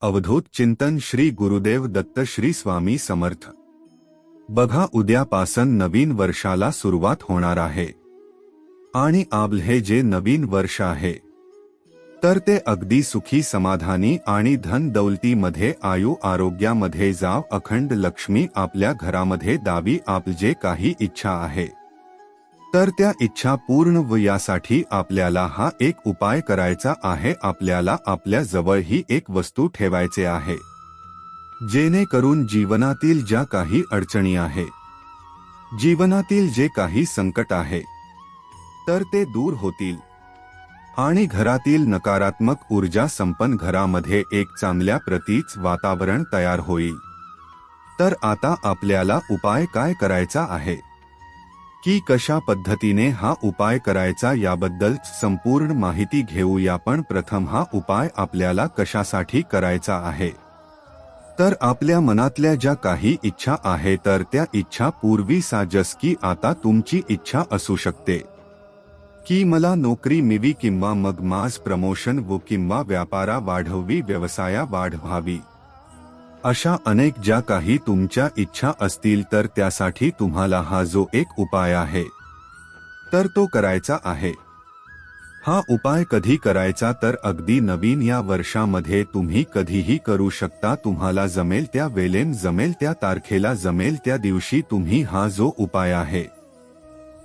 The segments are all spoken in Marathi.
अवधूत चिंतन श्री गुरुदेव दत्त श्री स्वामी समर्थ. बघा उद्यापासून नवीन वर्षाला सुरुवात होणार आहे. आणि आबल हे जे नवीन वर्ष आहे. तर ते अगदी सुखी समाधानी आणि धन दौलतीमध्ये आयु आरोग्यामध्ये जाव अखंड लक्ष्मी आपल्या घरामध्ये दावी आप जे काही इच्छा आहे. तर त्या इच्छा पूर्ण व यासाठी आपल्याला हा एक उपाय करायचा आहे. आपल्याला आपल्या जवळ ही एक वस्तू ठेवायचे आहे. जेणेकरून जीवनातील ज्या काही अडचणी आहे जीवनातील जे काही संकट आहे तर ते दूर होतील. आणि घरातील नकारात्मक ऊर्जा संपन्न घरामध्ये एक चांगल्या प्रतीच वातावरण तयार होईल. तर आता आपल्याला उपाय काय करायचा आहे? की कशा पद्धतीने हा उपाय करायचा याबद्दल संपूर्ण माहिती घेऊया पण प्रथम हा उपाय आपल्याला कशासाठी करायचा आहे? तर आपल्या मनातल्या ज्या काही इच्छा आहे तर त्या इच्छा पूर्वी साजस की आता तुमची इच्छा असू शकते. की मला नोकरी मिवी किंवा मग मास प्रमोशन व किंवा व्यापारा वाढववी व्यवसाया वाढवावी. अशा अनेक ज्या काही तुमच्या इच्छा असतील तर त्यासाठी तुम्हाला हा जो एक उपाय आहे तर तो करायचा आहे. हा उपाय कधी करायचा तर अगदी नवीन या वर्षामध्ये तुम्ही कधीही करू शकता तुम्हाला जमेल त्या वेलेन जमेल त्या तारखेला जमेल त्या दिवशी तुम्ही हा जो उपाय आहे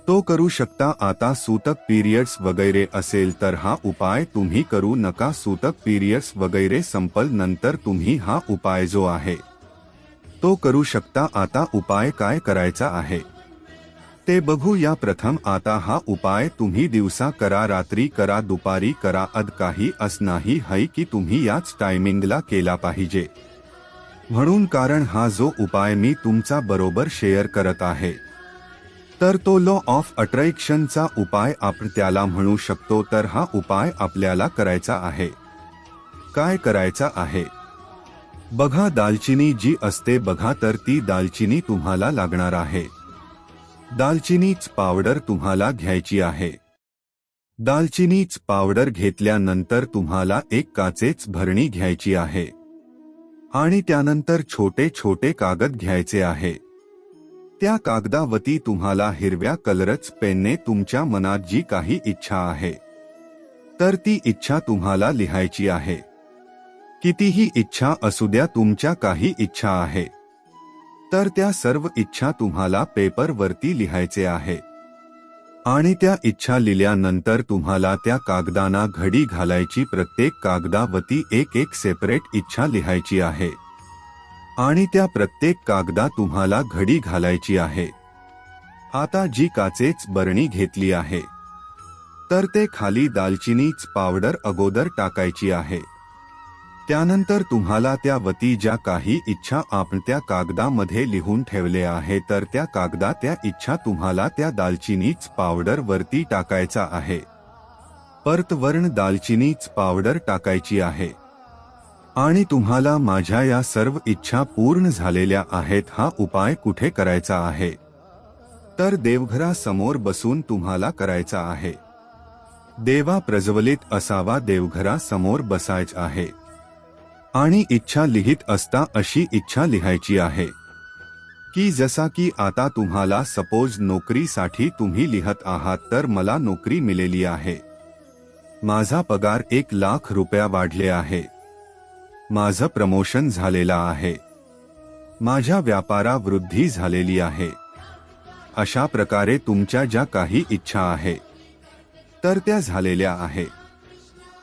तो करू शकता आता सूतक पीरियड्स वगैरे असेल तर हा उपाय तुम्ही करू नका. सूतक पीरियड्स वगैरे संपल नंतर तुम्ही हा उपाय जो आहे तो करू शकता. आता उपाय काय करायचा आहे? ते बघू. या प्रथम आता हा उपाय तुम्ही दिवसा करा रात्री करा दुपारी करा. अद काही अस नाही है की तुम्ही याच टायमिंगला केला पाहिजे. म्हणून कारण हा जो उपाय मी तुमचा बरोबर शेअर करत आहे तर तो लॉ ऑफ अट्रॅक्शनचा उपाय आपण त्याला म्हणू शकतो तर हा उपाय आपल्याला करायचा आहे. काय करायचा आहे? बघा दालचिनी जी असते बघा तर ती दालचिनी तुम्हाला लागणार आहे. दालचिनीच पावडर तुम्हाला घ्यायची आहे. दालचिनीच पावडर घेतल्यानंतर तुम्हाला एक काचेच भरणी घ्यायची आहे. आणि त्यानंतर छोटे छोटे कागद घ्यायचे आहे. त्या कागदावती तुम्हाला हिरव्या कलरच पेनने तुमच्या मनात जी काही इच्छा आहे तर ती इच्छा तुम्हाला लिहायची आहे. कितीही इच्छा असू द्या तुमच्या काही इच्छा आहे तर त्या सर्व इच्छा तुम्हाला पेपरवरती लिहायचे आहे. आणि त्या इच्छा लिहिल्यानंतर तुम्हाला त्या कागदाना घडी घालायची प्रत्येक कागदावती एक एक सेपरेट इच्छा लिहायची आहे. आणि त्या प्रत्येक कागदा तुम्हाला घडी घालायची आहे. आता जी काचेच बरणी घेतली आहे. तर ते खाली दालचिनीच पावडर अगोदर टाकायची आहे. त्यानंतर तुम्हाला त्या वती ज्या काही इच्छा आपण त्या कागदामध्ये लिहून ठेवले आहे तर त्या कागदा त्या इच्छा तुम्हाला त्या दालचिनीच पावडर वरती टाकायचा आहे. परतवर्ण दालचिनीच पावडर टाकायची आहे. आणि तुम्हाला माझ्या या सर्व इच्छा पूर्ण झालेल्या आहेत हा उपाय कुठे करायचा आहे? तर देवघरासमोर बसून तुम्हाला करायचा आहे. देवा प्रज्वलित असावा देवघरासमोर बसायच आहे. आणि इच्छा लिहित असता अशी इच्छा लिहायची आहे. की जसा की आता तुम्हाला सपोज नोकरीसाठी तुम्ही लिहत आहात तर मला नोकरी मिलेली आहे. माझा पगार एक लाख रुपया वाढले आहे. माझं प्रमोशन झालेलं आहे. माझ्या व्यापारा वृद्धी झालेली आहे. अशा प्रकारे तुमच्या ज्या काही इच्छा आहे तर त्या झालेल्या आहे.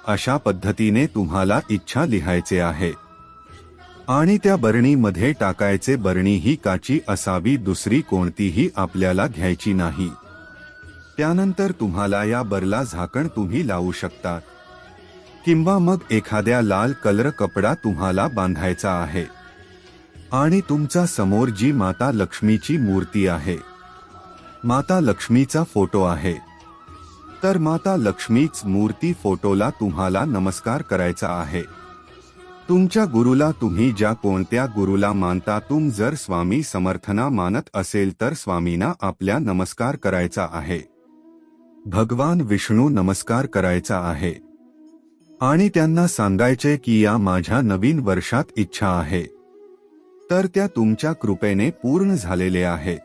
अशा पद्धतीने तुम्हाला इच्छा लिहायचे आहे. आणि त्या बरणीमध्ये टाकायचे बरणी ही काची असावी दुसरी कोणतीही आपल्याला घ्यायची नाही. त्यानंतर तुम्हाला या बरला झाकण तुम्ही लावू शकता. किंवा मग एखाद्या लाल कलर कपडा तुम्हाला बांधायचा आहे. आणि तुमच्यासमोर जी माता लक्ष्मीची मूर्ती आहे. माता लक्ष्मीचा फोटो आहे. तर माता लक्ष्मीच मूर्ती फोटोला तुम्हाला नमस्कार करायचा आहे. तुमच्या गुरुला तुम्ही ज्या कोणत्या गुरुला मानता तुम जर स्वामी समर्थना मानत असेल तर स्वामींना आपल्या नमस्कार करायचा आहे. भगवान विष्णू नमस्कार करायचा आहे. आणि त्यांना सांगायचे की या माझ्या नवीन वर्षात इच्छा आहे. तर त्या तुमच्या कृपेने पूर्ण झालेले आहेत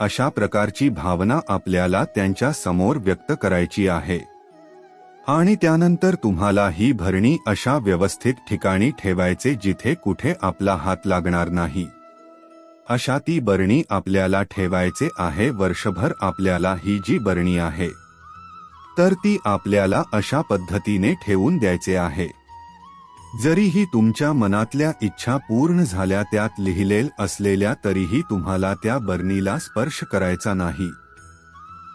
अशा प्रकारची भावना आपल्याला त्यांच्यासमोर व्यक्त करायची आहे. आणि त्यानंतर तुम्हाला ही भरणी अशा व्यवस्थित ठिकाणी ठेवायचे जिथे कुठे आपला हात लागणार नाही. अशा ती बरणी आपल्याला ठेवायचे आहे. वर्षभर आपल्याला ही जी बरणी आहे तर ती आपल्याला अशा पद्धतीने ठेवून द्यायचे आहे. जरीही तुमच्या मनातल्या इच्छा पूर्ण झाल्या त्यात लिहिलेल असलेल्या तरीही तुम्हाला त्या बरणीला स्पर्श करायचा नाही.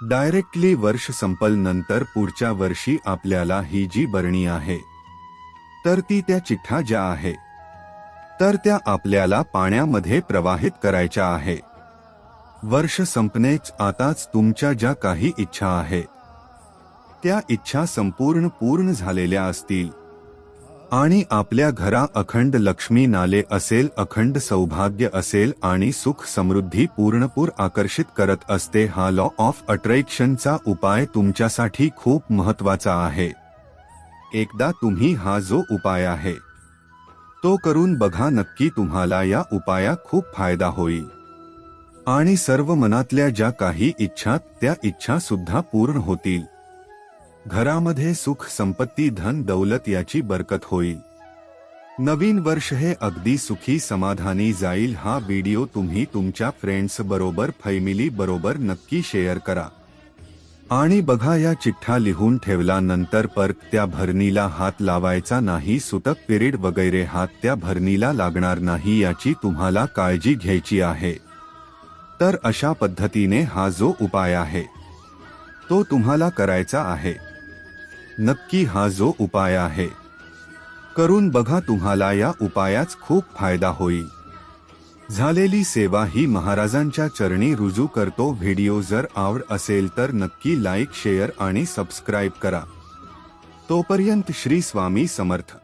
डायरेक्टली वर्ष संपल नंतर पुढच्या वर्षी आपल्याला ही जी बरणी आहे तर ती त्या चिठ्ठा ज्या आहे तर त्या आपल्याला पाण्यामध्ये प्रवाहित करायच्या आहे. वर्ष संपनेच आताच तुमच्या ज्या काही इच्छा आहेत त्या इच्छा संपूर्ण पूर्ण झालेल्या असतील. आणि आपल्या घरा अखंड लक्ष्मी नाले असेल अखंड सौभाग्य असेल आणि सुख समृद्धी पूर्णपूर आकर्षित करत असते हा लॉ ऑफ अट्रॅक्शनचा उपाय तुमच्यासाठी खूप महत्त्वाचा आहे. एकदा तुम्ही हा जो उपाय आहे तो करून बघा नक्की तुम्हाला या उपाया खूप फायदा होईल. आणि सर्व मनातल्या ज्या काही इच्छा त्या इच्छा सुद्धा पूर्ण होतील. घरामध्ये सुख संपत्ती धन दौलत याची बरकत होईल. नवीन वर्ष हे अगदी सुखी समाधानी जाईल. हा व्हिडिओ तुम्ही तुमच्या फ्रेंड्स बरोबर फॅमिली बरोबर नक्की शेअर करा. आणि बघा या चिठ्ठा लिहून ठेवल्यानंतर परत त्या भरणीला हात लावायचा नाही सुतक पिरियड वगैरे हात त्या भरणीला लागणार नाही याची तुम्हाला काळजी घ्यायची आहे. तर अशा पद्धतीने हा जो उपाय आहे तो तुम्हाला करायचा आहे. नक्की हा जो उपाय आहे. करून बघा तुम्हाला या उपायाच खूप फायदा होईल. झालेली सेवा ही महाराजांच्या चरणी रुजू करतो व्हिडिओ जर आवड असेल तर नक्की लाईक शेअर आणि सबस्क्राईब करा. तोपर्यंत श्री स्वामी समर्थ.